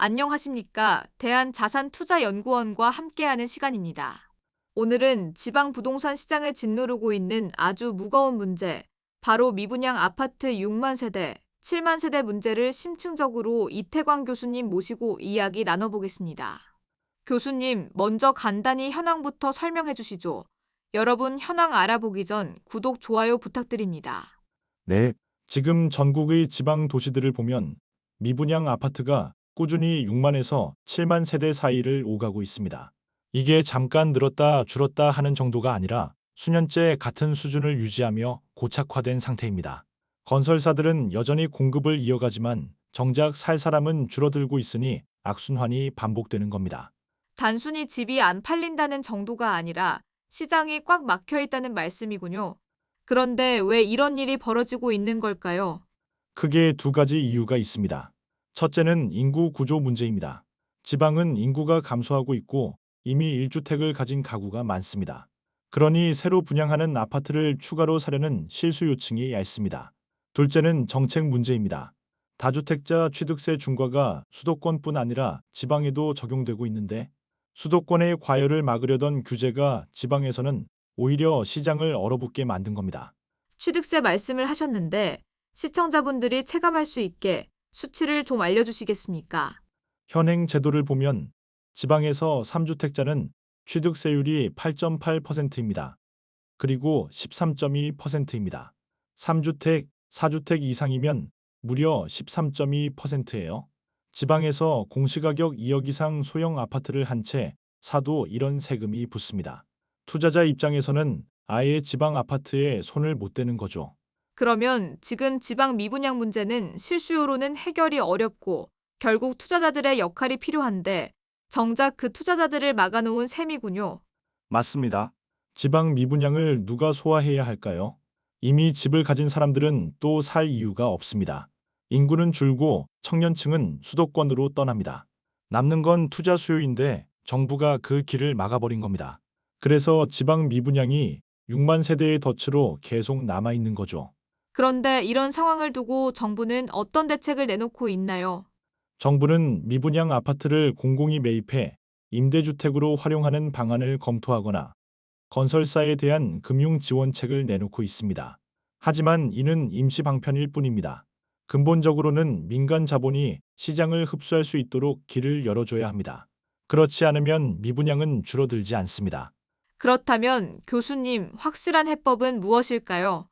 안녕하십니까. 대한자산투자연구원과 함께하는 시간입니다. 오늘은 지방 부동산 시장을 짓누르고 있는 아주 무거운 문제, 바로 미분양 아파트 6만 세대, 7만 세대 문제를 심층적으로 이태광 교수님 모시고 이야기 나눠보겠습니다. 교수님, 먼저 간단히 현황부터 설명해 주시죠. 여러분 현황 알아보기 전 구독, 좋아요 부탁드립니다. 네, 지금 전국의 지방 도시들을 보면 미분양 아파트가 꾸준히 6만에서 7만 세대 사이를 오가고 있습니다. 이게 잠깐 늘었다 줄었다 하는 정도가 아니라 수년째 같은 수준을 유지하며 고착화된 상태입니다. 건설사들은 여전히 공급을 이어가지만 정작 살 사람은 줄어들고 있으니 악순환이 반복되는 겁니다. 단순히 집이 안 팔린다는 정도가 아니라 시장이 꽉 막혀 있다는 말씀이군요. 그런데 왜 이런 일이 벌어지고 있는 걸까요? 크게 두 가지 이유가 있습니다. 첫째는 인구 구조 문제입니다. 지방은 인구가 감소하고 있고 이미 1주택을 가진 가구가 많습니다. 그러니 새로 분양하는 아파트를 추가로 사려는 실수 요층이 얇습니다. 둘째는 정책 문제입니다. 다주택자 취득세 중과가 수도권뿐 아니라 지방에도 적용되고 있는데 수도권의 과열을 막으려던 규제가 지방에서는 오히려 시장을 얼어붙게 만든 겁니다. 취득세 말씀을 하셨는데 시청자분들이 체감할 수 있게 수치를 좀 알려주시겠습니까? 현행 제도를 보면 지방에서 3주택자는 취득세율이 8.8%입니다. 그리고 13.2%입니다. 3주택, 4주택 이상이면 무려 13.2%예요. 지방에서 공시가격 2억 이상 소형 아파트를 한 채 사도 이런 세금이 붙습니다. 투자자 입장에서는 아예 지방 아파트에 손을 못 대는 거죠. 그러면 지금 지방 미분양 문제는 실수요로는 해결이 어렵고 결국 투자자들의 역할이 필요한데 정작 그 투자자들을 막아놓은 셈이군요. 맞습니다. 지방 미분양을 누가 소화해야 할까요? 이미 집을 가진 사람들은 또 살 이유가 없습니다. 인구는 줄고 청년층은 수도권으로 떠납니다. 남는 건 투자 수요인데 정부가 그 길을 막아버린 겁니다. 그래서 지방 미분양이 6만 세대의 덫으로 계속 남아있는 거죠. 그런데 이런 상황을 두고 정부는 어떤 대책을 내놓고 있나요? 정부는 미분양 아파트를 공공이 매입해 임대주택으로 활용하는 방안을 검토하거나 건설사에 대한 금융 지원책을 내놓고 있습니다. 하지만 이는 임시 방편일 뿐입니다. 근본적으로는 민간 자본이 시장을 흡수할 수 있도록 길을 열어줘야 합니다. 그렇지 않으면 미분양은 줄어들지 않습니다. 그렇다면 교수님 확실한 해법은 무엇일까요?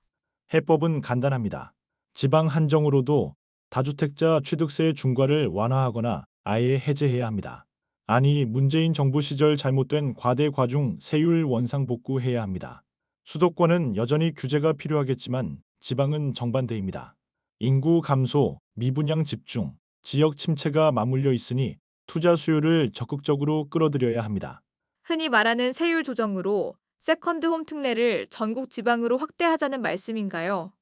해법은 간단합니다. 지방 한정으로도 다주택자 취득세 중과를 완화하거나 아예 해제해야 합니다. 아니, 문재인 정부 시절 잘못된 과대 과중 세율 원상 복구해야 합니다. 수도권은 여전히 규제가 필요하겠지만 지방은 정반대입니다. 인구 감소, 미분양 집중, 지역 침체가 맞물려 있으니 투자 수요를 적극적으로 끌어들여야 합니다. 흔히 말하는 세율 조정으로 세컨드홈 특례를 전국 지방으로 확대하자는 말씀인가요?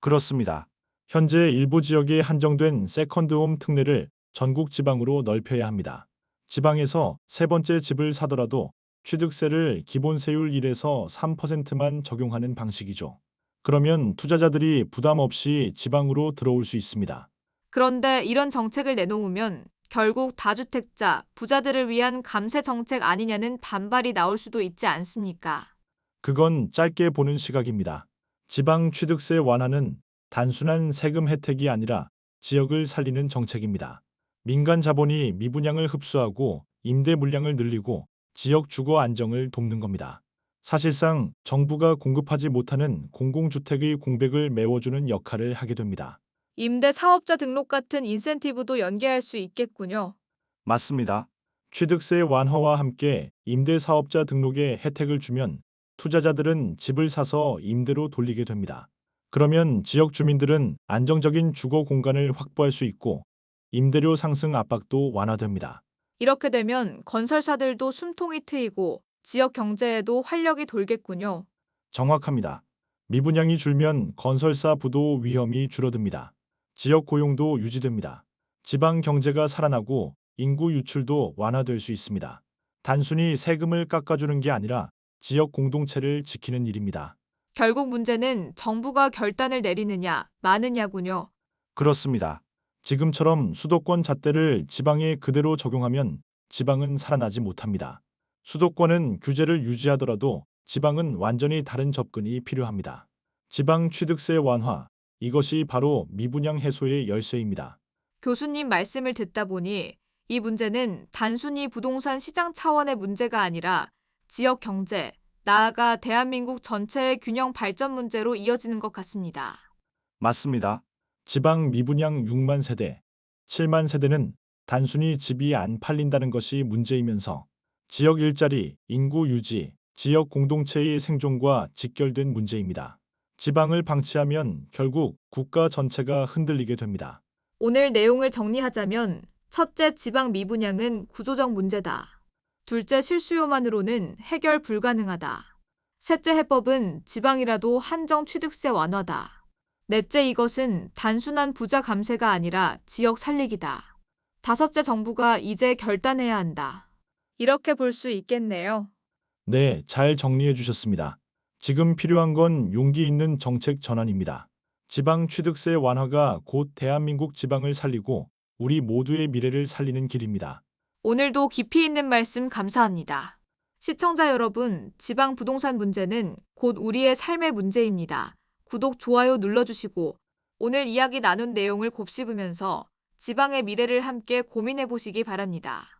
그렇습니다. 현재 일부 지역에 한정된 세컨드홈 특례를 전국 지방으로 넓혀야 합니다. 지방에서 세 번째 집을 사더라도 취득세를 기본세율 1에서 3%만 적용하는 방식이죠. 그러면 투자자들이 부담 없이 지방으로 들어올 수 있습니다. 그런데 이런 정책을 내놓으면 결국 다주택자, 부자들을 위한 감세 정책 아니냐는 반발이 나올 수도 있지 않습니까? 그건 짧게 보는 시각입니다. 지방 취득세 완화는 단순한 세금 혜택이 아니라 지역을 살리는 정책입니다. 민간 자본이 미분양을 흡수하고 임대 물량을 늘리고 지역 주거 안정을 돕는 겁니다. 사실상 정부가 공급하지 못하는 공공주택의 공백을 메워주는 역할을 하게 됩니다. 임대 사업자 등록 같은 인센티브도 연계할 수 있겠군요. 맞습니다. 취득세 완화와 함께 임대 사업자 등록에 혜택을 주면 투자자들은 집을 사서 임대로 돌리게 됩니다. 그러면 지역 주민들은 안정적인 주거 공간을 확보할 수 있고 임대료 상승 압박도 완화됩니다. 이렇게 되면 건설사들도 숨통이 트이고 지역 경제에도 활력이 돌겠군요. 정확합니다. 미분양이 줄면 건설사 부도 위험이 줄어듭니다. 지역 고용도 유지됩니다. 지방 경제가 살아나고 인구 유출도 완화될 수 있습니다. 단순히 세금을 깎아주는 게 아니라 지역 공동체를 지키는 일입니다. 결국 문제는 정부가 결단을 내리느냐, 마느냐군요. 그렇습니다. 지금처럼 수도권 잣대를 지방에 그대로 적용하면 지방은 살아나지 못합니다. 수도권은 규제를 유지하더라도 지방은 완전히 다른 접근이 필요합니다. 지방 취득세 완화. 이것이 바로 미분양 해소의 열쇠입니다. 교수님 말씀을 듣다 보니 이 문제는 단순히 부동산 시장 차원의 문제가 아니라 지역 경제, 나아가 대한민국 전체의 균형 발전 문제로 이어지는 것 같습니다. 맞습니다. 지방 미분양 6만 세대, 7만 세대는 단순히 집이 안 팔린다는 것이 문제이면서 지역 일자리, 인구 유지, 지역 공동체의 생존과 직결된 문제입니다. 지방을 방치하면 결국 국가 전체가 흔들리게 됩니다. 오늘 내용을 정리하자면 첫째 지방 미분양은 구조적 문제다. 둘째 실수요만으로는 해결 불가능하다. 셋째 해법은 지방이라도 한정 취득세 완화다. 넷째 이것은 단순한 부자 감세가 아니라 지역 살리기다. 다섯째 정부가 이제 결단해야 한다. 이렇게 볼 수 있겠네요. 네, 잘 정리해 주셨습니다. 지금 필요한 건 용기 있는 정책 전환입니다. 지방 취득세 완화가 곧 대한민국 지방을 살리고 우리 모두의 미래를 살리는 길입니다. 오늘도 깊이 있는 말씀 감사합니다. 시청자 여러분, 지방 부동산 문제는 곧 우리의 삶의 문제입니다. 구독, 좋아요 눌러주시고 오늘 이야기 나눈 내용을 곱씹으면서 지방의 미래를 함께 고민해 보시기 바랍니다.